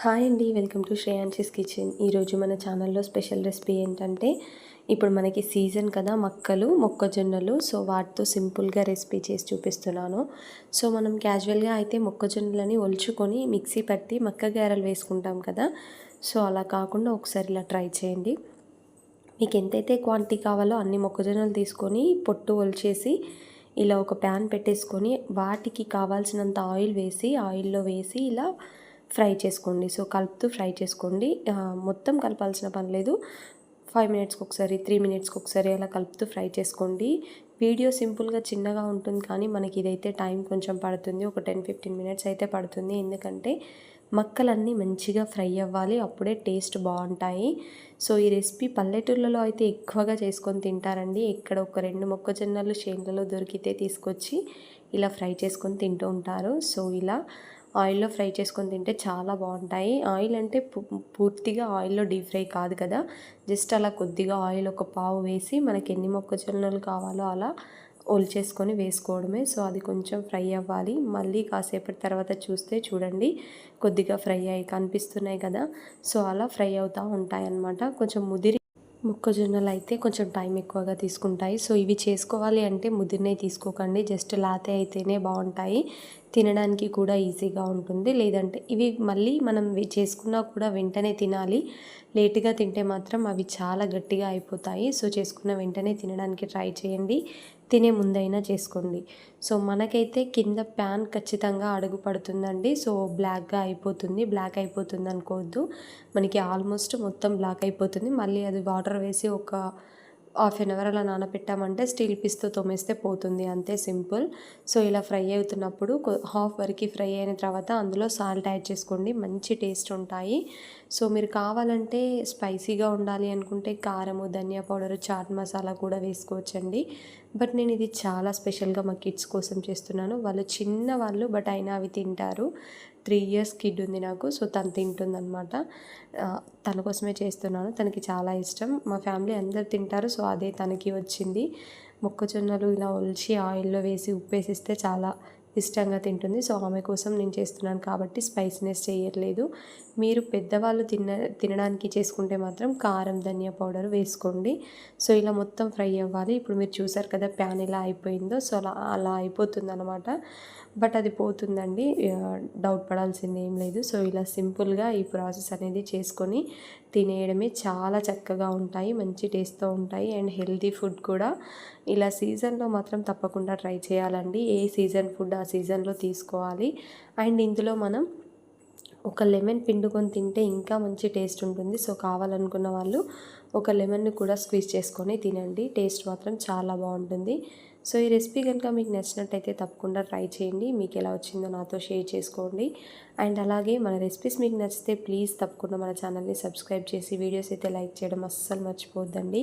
Hi అండి welcome to శ్రేయాన్షిస్ kitchen. ఈరోజు మన ఛానల్లో స్పెషల్ రెసిపీ ఏంటంటే ఇప్పుడు మనకి సీజన్ కదా మక్కలు మొక్కజొన్నలు. సో వాటితో సింపుల్గా రెసిపీ చేసి చూపిస్తున్నాను. సో మనం క్యాజువల్గా అయితే మొక్కజొన్నలని ఒలుచుకొని మిక్సీ పట్టి మక్క గారెలు వేసుకుంటాం కదా. సో అలా కాకుండా ఒకసారి ఇలా ట్రై చేయండి. మీకు ఎంతైతే క్వాంటిటీ కావాలో అన్ని మొక్కజొన్నలు తీసుకొని పొట్టు ఒలిచేసి ఇలా ఒక ప్యాన్ పెట్టేసుకొని వాటికి కావాల్సినంత ఆయిల్ వేసి ఆయిల్లో వేసి ఇలా ఫ్రై చేసుకోండి. సో కలుపుతూ ఫ్రై చేసుకోండి. మొత్తం కలపాల్సిన పని లేదు. ఫైవ్ మినిట్స్కి ఒకసారి త్రీ మినిట్స్కి ఒకసారి అలా కలుపుతూ ఫ్రై చేసుకోండి. వీడియో సింపుల్గా చిన్నగా ఉంటుంది కానీ మనకి ఇదైతే టైం కొంచెం పడుతుంది. ఒక టెన్ ఫిఫ్టీన్ మినిట్స్ అయితే పడుతుంది. ఎందుకంటే మక్కలన్నీ మంచిగా ఫ్రై అవ్వాలి. అప్పుడే టేస్ట్ బాగుంటాయి. సో ఈ రెసిపీ పల్లెటూళ్ళలో అయితే ఎక్కువగా చేసుకొని తింటారండి. ఇక్కడ ఒక రెండు మొక్కజొన్నలు చేనులలో దొరికితే తీసుకొచ్చి ఇలా ఫ్రై చేసుకొని తింటూ ఉంటారు. సో ఇలా ఆయిల్లో ఫ్రై చేసుకొని తింటే చాలా బాగుంటాయి. ఆయిల్ అంటే పూర్తిగా ఆయిల్లో డీప్ ఫ్రై కాదు కదా. జస్ట్ అలా కొద్దిగా ఆయిల్ ఒక పావు వేసి మనకి ఎన్ని మొక్కజొన్నలు కావాలో అలా చేసుకొని వేసుకోవడమే. సో అది కొంచెం ఫ్రై అవ్వాలి. మళ్ళీ కాసేపటి తర్వాత చూస్తే చూడండి కొద్దిగా ఫ్రై అయ్యి కనిపిస్తున్నాయి కదా. సో అలా ఫ్రై అవుతూ ఉంటాయి అన్నమాట కొంచెం ముదిరి మొక్కజొన్నలు అయితే కొంచెం టైం ఎక్కువగా తీసుకుంటాయి. సో ఇవి చేసుకోవాలి అంటే ముదిరినవి తీసుకోకండి. జస్ట్ లాతే అయితేనే బాగుంటాయి. తినడానికి కూడా ఈజీగా ఉంటుంది. లేదంటే ఇవి మళ్ళీ మనం చేసుకున్నా కూడా వెంటనే తినాలి. లేటుగా తింటే మాత్రం అవి చాలా గట్టిగా అయిపోతాయి. సో చేసుకున్న వెంటనే తినడానికి ట్రై చేయండి. తినే ముందైనా చేసుకోండి. సో మనకైతే కింద ప్యాన్ ఖచ్చితంగా అడుగు పడుతుందండి. సో బ్లాక్గా అయిపోతుంది. బ్లాక్ అయిపోతుంది అనుకోవద్దు. మనకి ఆల్మోస్ట్ మొత్తం బ్లాక్ అయిపోతుంది. మళ్ళీ అది వాటర్ వేసి ఒక హాఫ్ అన్ అవర్ అలా నానబెట్టామంటే స్టీల్ పీస్తో తోమేస్తే పోతుంది. అంతే సింపుల్. సో ఇలా ఫ్రై అవుతున్నప్పుడు హాఫ్ వరకు ఫ్రై అయిన తర్వాత అందులో సాల్ట్ యాడ్ చేసుకోండి. మంచి టేస్ట్ ఉంటాయి. సో మీరు కావాలంటే స్పైసీగా ఉండాలి అనుకుంటే కారము ధనియా పౌడర్ చాట్ మసాలా కూడా వేసుకోవచ్చండి. బట్ నేను ఇది చాలా స్పెషల్గా మా కిడ్స్ కోసం చేస్తున్నాను. వాళ్ళు చిన్న వాళ్ళు బట్ అయినా అవి తింటారు. త్రీ ఇయర్స్ కిడ్ ఉంది నాకు సో తను తింటుందనమాట తన కోసమే చేస్తున్నాను. తనకి చాలా ఇష్టం. మా ఫ్యామిలీ అందరు తింటారు సో అదే తనకి వచ్చింది. మొక్కజొన్నలు ఇలా ఒలిచి ఆయిల్లో వేసి ఉప్పేసిస్తే చాలా ఇష్టంగా తింటుంది. సో ఆమె కోసం నేను చేస్తున్నాను కాబట్టి స్పైసీనెస్ చేయట్లేదు. మీరు పెద్దవాళ్ళు తిన తినడానికి చేసుకుంటే మాత్రం కారం ధనియా పౌడర్ వేసుకోండి. సో ఇలా మొత్తం ఫ్రై అవ్వాలి. ఇప్పుడు మీరు చూసారు కదా ప్యాన్ ఎలా అయిపోయిందో. సో అలా అలా అయిపోతుందన్నమాట. బట్ అది పోతుందండి. డౌట్ పడాల్సింది ఏం లేదు. సో ఇలా సింపుల్గా ఈ ప్రాసెస్ అనేది చేసుకొని తినేయడమే చాలా చక్కగా ఉంటాయి మంచి టేస్ట్తో ఉంటాయి. అండ్ హెల్తీ ఫుడ్ కూడా. ఇలా సీజన్లో మాత్రం తప్పకుండా ట్రై చేయాలండి. ఏ సీజన్ ఫుడ్ ఆ సీజన్లో తీసుకోవాలి. అండ్ ఇందులో మనం ఒక లెమన్ పిండుకొని తింటే ఇంకా మంచి టేస్ట్ ఉంటుంది. సో కావాలనుకున్న వాళ్ళు ఒక లెమన్ని కూడా స్క్వీజ్ చేసుకొని తినండి. టేస్ట్ మాత్రం చాలా బాగుంటుంది. సో ఈ రెసిపీ కనుక మీకు నచ్చినట్టయితే తప్పకుండా ట్రై చేయండి. మీకు ఎలా వచ్చిందో నాతో షేర్ చేసుకోండి. అండ్ అలాగే మన రెసిపీస్ మీకు నచ్చితే ప్లీజ్ తప్పకుండా మన ఛానల్ని సబ్స్క్రైబ్ చేసి వీడియోస్ అయితే లైక్ చేయడం అస్సలు మర్చిపోద్దండి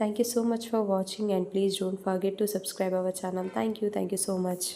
thank you so much for watching and please don't forget to subscribe our channel. Thank you. Thank you so much.